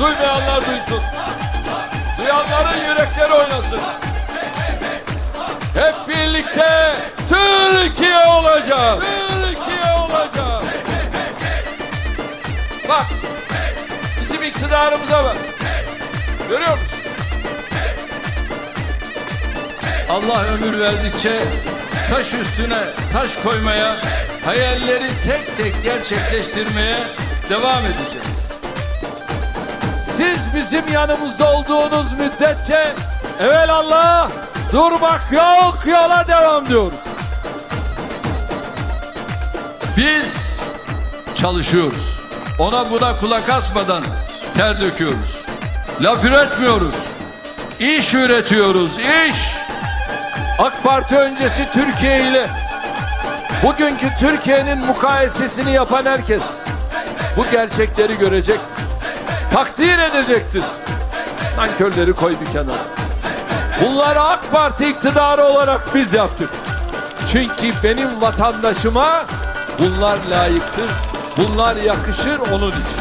Duymayanlar duysun. Duyanların yürekleri oynasın. Hep birlikte Türkiye olacağız. Türkiye olacağız. Bak bizim iktidarımıza bak. Görüyor musun? Allah ömür verdikçe taş üstüne taş koymaya, hayalleri tek tek gerçekleştirmeye devam edeceğiz. Siz bizim yanımızda olduğunuz müddetçe evvel Allah durmak yok yola devam diyoruz. Biz çalışıyoruz. Ona buna kulak asmadan ter döküyoruz. Laf üretmiyoruz. İş üretiyoruz, iş. AK Parti öncesi Türkiye ile bugünkü Türkiye'nin mukayesesini yapan herkes bu gerçekleri görecektir. Takdir edecektir. Nankörleri koy bir kenara. Bunları AK Parti iktidarı olarak biz yaptık. Çünkü benim vatandaşıma bunlar layıktır. Bunlar yakışır onun için.